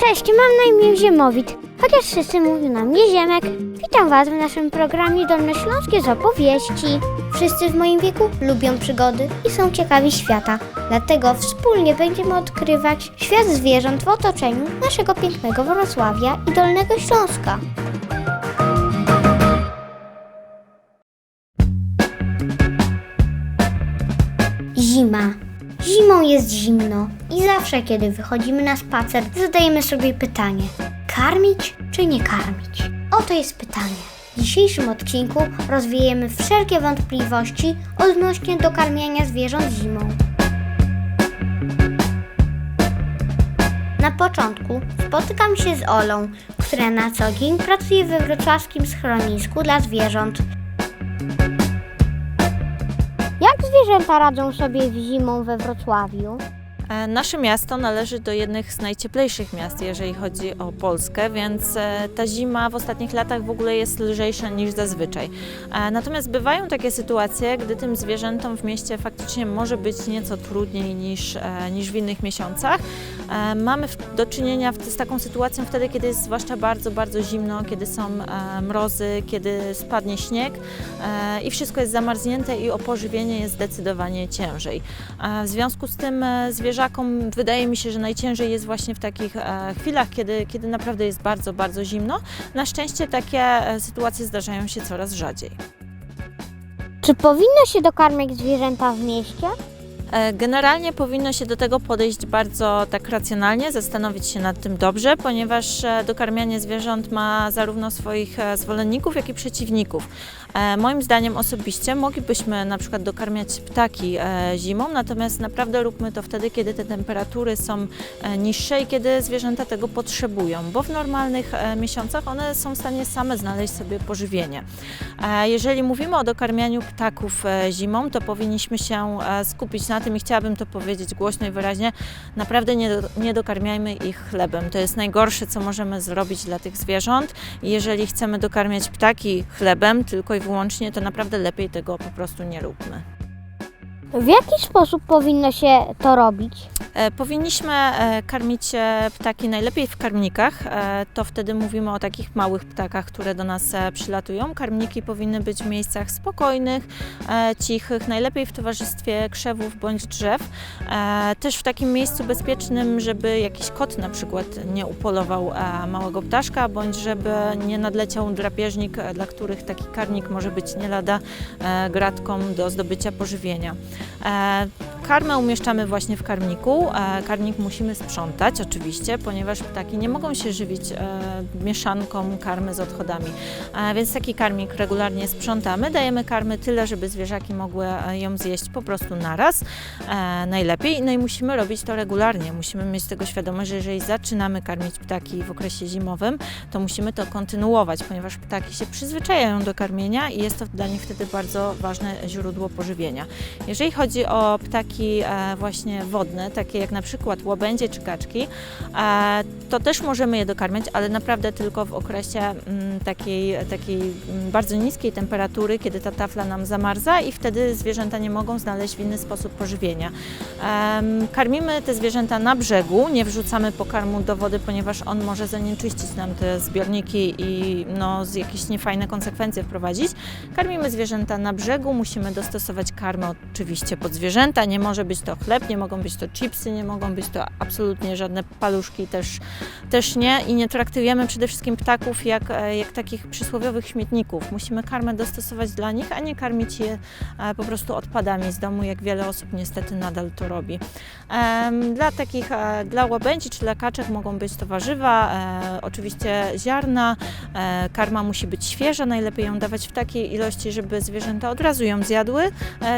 Cześć, mam na imię Ziemowit, chociaż wszyscy mówią na mnie Ziemek. Witam Was w naszym programie Dolnośląskie z opowieści. Wszyscy w moim wieku lubią przygody i są ciekawi świata. Dlatego wspólnie będziemy odkrywać świat zwierząt w otoczeniu naszego pięknego Wrocławia i Dolnego Śląska. Jest zimno i zawsze, kiedy wychodzimy na spacer, zadajemy sobie pytanie: karmić czy nie karmić? Oto jest pytanie. W dzisiejszym odcinku rozwiejemy wszelkie wątpliwości odnośnie do karmienia zwierząt zimą. Na początku spotykam się z Olą, która na co dzień pracuje we wrocławskim schronisku dla zwierząt. Zwierzęta radzą sobie w zimą we Wrocławiu? E, Nasze miasto należy do jednych z najcieplejszych miast, jeżeli chodzi o Polskę, więc e, ta zima w ostatnich latach w ogóle jest lżejsza niż zazwyczaj. E, Natomiast bywają takie sytuacje, gdy tym zwierzętom w mieście faktycznie może być nieco trudniej niż, niż w innych miesiącach. E, Mamy do czynienia z taką sytuacją wtedy, kiedy jest zwłaszcza bardzo, bardzo zimno, kiedy są e, mrozy, kiedy spadnie śnieg e, i wszystko jest zamarznięte i o pożywienie jest zdecydowanie ciężej. W związku z tym zwierzakom wydaje mi się, że najciężej jest właśnie w takich chwilach, kiedy, kiedy naprawdę jest bardzo, bardzo zimno. Na szczęście takie sytuacje zdarzają się coraz rzadziej. Czy powinno się dokarmiać zwierzęta w mieście? E, Generalnie powinno się do tego podejść bardzo tak racjonalnie, zastanowić się nad tym dobrze, ponieważ e, dokarmianie zwierząt ma zarówno swoich e, zwolenników, jak i przeciwników. Moim zdaniem osobiście moglibyśmy na przykład dokarmiać ptaki zimą, natomiast naprawdę róbmy to wtedy, kiedy te temperatury są niższe i kiedy zwierzęta tego potrzebują, bo w normalnych miesiącach one są w stanie same znaleźć sobie pożywienie. Jeżeli mówimy o dokarmianiu ptaków zimą, to powinniśmy się skupić na tym i chciałabym to powiedzieć głośno i wyraźnie, naprawdę nie, nie dokarmiajmy ich chlebem. To jest najgorsze, co możemy zrobić dla tych zwierząt. Jeżeli chcemy dokarmiać ptaki chlebem tylko i wyłącznie, to naprawdę lepiej tego po prostu nie róbmy. W jaki sposób powinno się to robić? E, Powinniśmy e, karmić e, ptaki najlepiej w karmnikach. E, To wtedy mówimy o takich małych ptakach, które do nas e, przylatują. Karmniki powinny być w miejscach spokojnych, e, cichych, najlepiej w towarzystwie krzewów bądź drzew. E, Też w takim miejscu bezpiecznym, żeby jakiś kot na przykład nie upolował e, małego ptaszka, bądź żeby nie nadleciał drapieżnik, e, dla których taki karmnik może być nie lada e, gratką do zdobycia pożywienia. Uh, Karmę umieszczamy właśnie w karmniku. Karmnik musimy sprzątać oczywiście, ponieważ ptaki nie mogą się żywić e, mieszanką karmy z odchodami. Więc taki karmnik regularnie sprzątamy. Dajemy karmy tyle, żeby zwierzaki mogły e, ją zjeść po prostu naraz. E, Najlepiej. No i musimy robić to regularnie. Musimy mieć tego świadomość, że jeżeli zaczynamy karmić ptaki w okresie zimowym, to musimy to kontynuować, ponieważ ptaki się przyzwyczajają do karmienia i jest to dla nich wtedy bardzo ważne źródło pożywienia. Jeżeli chodzi o ptaki e, właśnie wodne, takie jak na przykład łabędzie czy kaczki, e, to też możemy je dokarmiać, ale naprawdę tylko w okresie mm, takiej, takiej mm, bardzo niskiej temperatury, kiedy ta tafla nam zamarza i wtedy zwierzęta nie mogą znaleźć w inny sposób pożywienia. Karmimy te zwierzęta na brzegu, nie wrzucamy pokarmu do wody, ponieważ on może zanieczyścić nam te zbiorniki i no, jakieś niefajne konsekwencje wprowadzić. Karmimy zwierzęta na brzegu, musimy dostosować karmę oczywiście pod zwierzęta. Nie może być to chleb, nie mogą być to chipsy, nie mogą być to absolutnie żadne paluszki też, też nie. I nie traktujemy przede wszystkim ptaków jak, e, jak takich przysłowiowych śmietników. Musimy karmę dostosować dla nich, a nie karmić je e, po prostu odpadami z domu, jak wiele osób niestety nadal to robi. Dla takich, e, dla łabędzi czy dla kaczek mogą być to warzywa, oczywiście ziarna, karma musi być świeża, najlepiej ją dawać w takiej ilości, żeby zwierzęta od razu ją zjadły,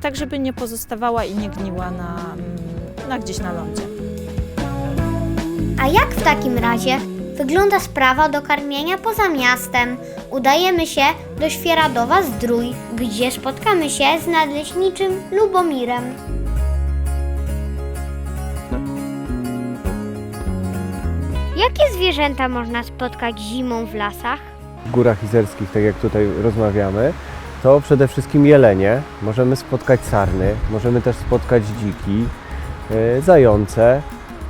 tak żeby nie pozostawała i nie gniła na, mm, na gdzieś na lądzie. A jak w takim razie wygląda sprawa do karmienia poza miastem? Udajemy się do Świeradowa Zdrój, gdzie spotkamy się z nadleśniczym Lubomirem. Jakie zwierzęta można spotkać zimą w lasach? w górach izerskich, tak jak tutaj rozmawiamy, to przede wszystkim jelenie. Możemy spotkać sarny, możemy też spotkać dziki, e, zające,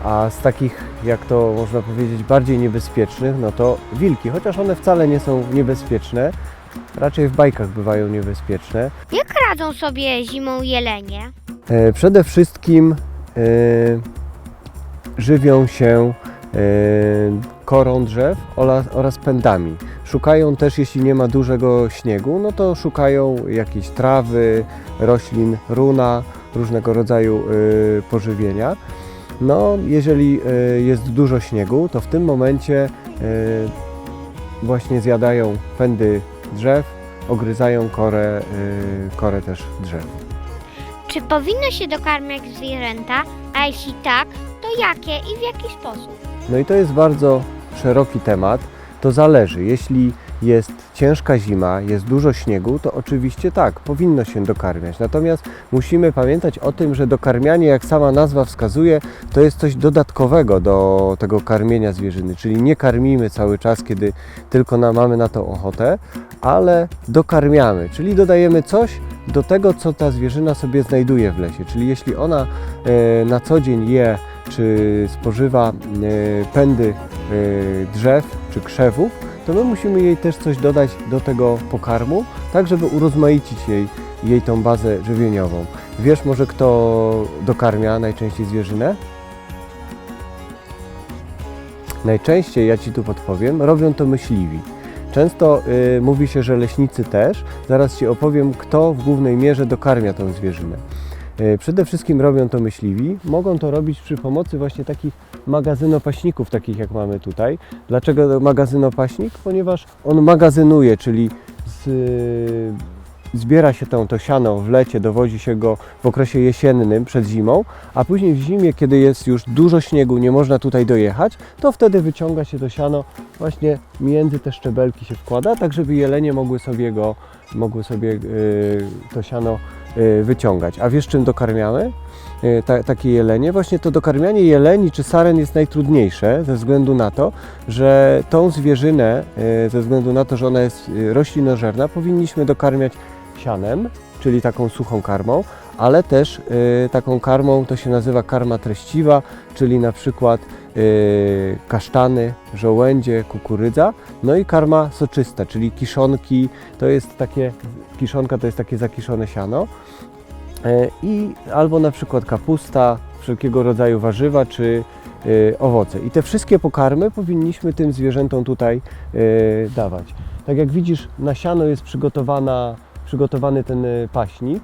A z takich, jak to można powiedzieć, bardziej niebezpiecznych, no to wilki, chociaż one wcale nie są niebezpieczne, raczej w bajkach bywają niebezpieczne. Jak radzą sobie zimą jelenie? E, Przede wszystkim e, żywią się e, korą drzew oraz, pędami. Szukają też, jeśli nie ma dużego śniegu, no to szukają jakiejś trawy, roślin, runa, różnego rodzaju e, pożywienia. No, jeżeli e, jest dużo śniegu, to w tym momencie e, właśnie zjadają pędy drzew, ogryzają korę, korę też drzew. Czy powinno się dokarmiać zwierzęta, a jeśli tak, to jakie i w jaki sposób? No i to jest bardzo szeroki temat. To zależy. Jeśli jest ciężka zima, jest dużo śniegu, to oczywiście tak, powinno się dokarmiać. Natomiast musimy pamiętać o tym, że dokarmianie, jak sama nazwa wskazuje, to jest coś dodatkowego do tego karmienia zwierzyny. Czyli nie karmimy cały czas, kiedy tylko na, mamy na to ochotę, ale dokarmiamy, czyli dodajemy coś do tego, co ta zwierzyna sobie znajduje w lesie. Czyli jeśli ona e, na co dzień je czy spożywa e, pędy drzew czy krzewów, to my musimy jej też coś dodać do tego pokarmu, tak żeby urozmaicić jej, jej tą bazę żywieniową. Wiesz może kto dokarmia najczęściej zwierzynę? Najczęściej, ja Ci tu podpowiem, robią to myśliwi. Często y, mówi się, że leśnicy też. Zaraz Ci opowiem, kto w głównej mierze dokarmia tą zwierzynę. Y, Przede wszystkim robią to myśliwi. Mogą to robić przy pomocy właśnie takich magazynopaśników, takich jak mamy tutaj. Dlaczego magazynopaśnik? Ponieważ on magazynuje, czyli z, zbiera się to siano w lecie, dowozi się go w okresie jesiennym przed zimą, a później w zimie, kiedy jest już dużo śniegu, nie można tutaj dojechać, to wtedy wyciąga się to siano właśnie między te szczebelki się wkłada, tak żeby jelenie mogły sobie go, mogły sobie y, to siano wyciągać. A wiesz czym dokarmiamy? y, Ta, takie jelenie, właśnie to dokarmianie jeleni czy saren jest najtrudniejsze ze względu na to, że tą zwierzynę, y, ze względu na to, że ona jest roślinożerna, powinniśmy dokarmiać sianem, czyli taką suchą karmą, ale też y, taką karmą to się nazywa karma treściwa, czyli na przykład y, kasztany, żołędzie, kukurydza, no i karma soczysta, czyli kiszonki, to jest takie, kiszonka to jest takie zakiszone siano E, i albo na przykład kapusta, wszelkiego rodzaju warzywa czy owoce. I te wszystkie pokarmy powinniśmy tym zwierzętom tutaj dawać. Tak jak widzisz, na siano jest przygotowana, przygotowany ten paśnik.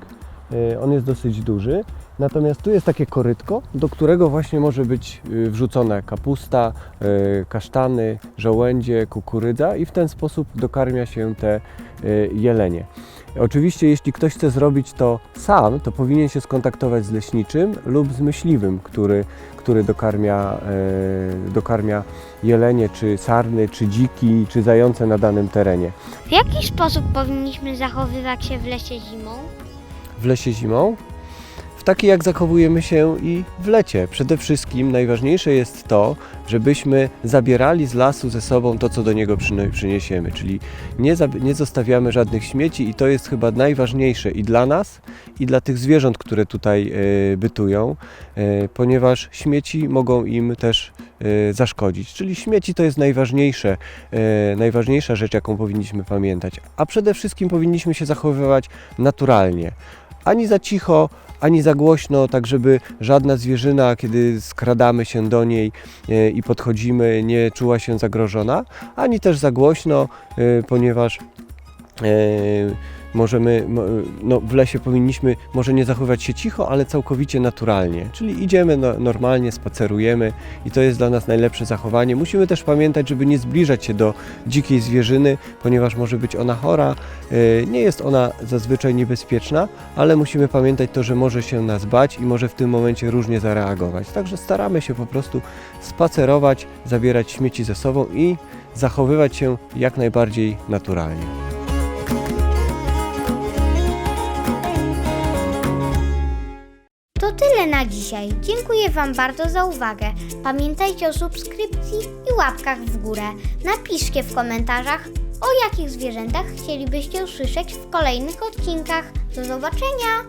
E, On jest dosyć duży. Natomiast tu jest takie korytko, do którego właśnie może być e, wrzucona kapusta, e, kasztany, żołędzie, kukurydza i w ten sposób dokarmia się te e, jelenie. Oczywiście, jeśli ktoś chce zrobić to sam, to powinien się skontaktować z leśniczym lub z myśliwym, który, który dokarmia, dokarmia jelenie, czy sarny, czy dziki, czy zające na danym terenie. W jaki sposób powinniśmy zachowywać się w lesie zimą? W lesie zimą? W taki jak zachowujemy się i w lecie. Przede wszystkim najważniejsze jest to, żebyśmy zabierali z lasu ze sobą to, co do niego przyniesiemy, czyli nie, nie zostawiamy żadnych śmieci i to jest chyba najważniejsze i dla nas, i dla tych zwierząt, które tutaj e, bytują, e, ponieważ śmieci mogą im też e, zaszkodzić. Czyli śmieci to jest najważniejsze, e, najważniejsza rzecz, jaką powinniśmy pamiętać. A przede wszystkim powinniśmy się zachowywać naturalnie. Ani za cicho, ani za głośno, tak żeby żadna zwierzyna, kiedy skradamy się do niej e, i podchodzimy, nie czuła się zagrożona, ani też za głośno, e, ponieważ e, możemy, mo- no, w lesie powinniśmy może nie zachowywać się cicho, ale całkowicie naturalnie. Czyli idziemy no, normalnie, spacerujemy i to jest dla nas najlepsze zachowanie. Musimy też pamiętać, żeby nie zbliżać się do dzikiej zwierzyny, ponieważ może być ona chora. E, Nie jest ona zazwyczaj niebezpieczna, ale musimy pamiętać to, że może się nas bać i może w tym momencie różnie zareagować. Także staramy się po prostu spacerować, zabierać śmieci ze sobą i zachowywać się jak najbardziej naturalnie. To tyle na dzisiaj. Dziękuję Wam bardzo za uwagę. Pamiętajcie o subskrypcji i łapkach w górę. Napiszcie w komentarzach, o jakich zwierzętach chcielibyście usłyszeć w kolejnych odcinkach. Do zobaczenia!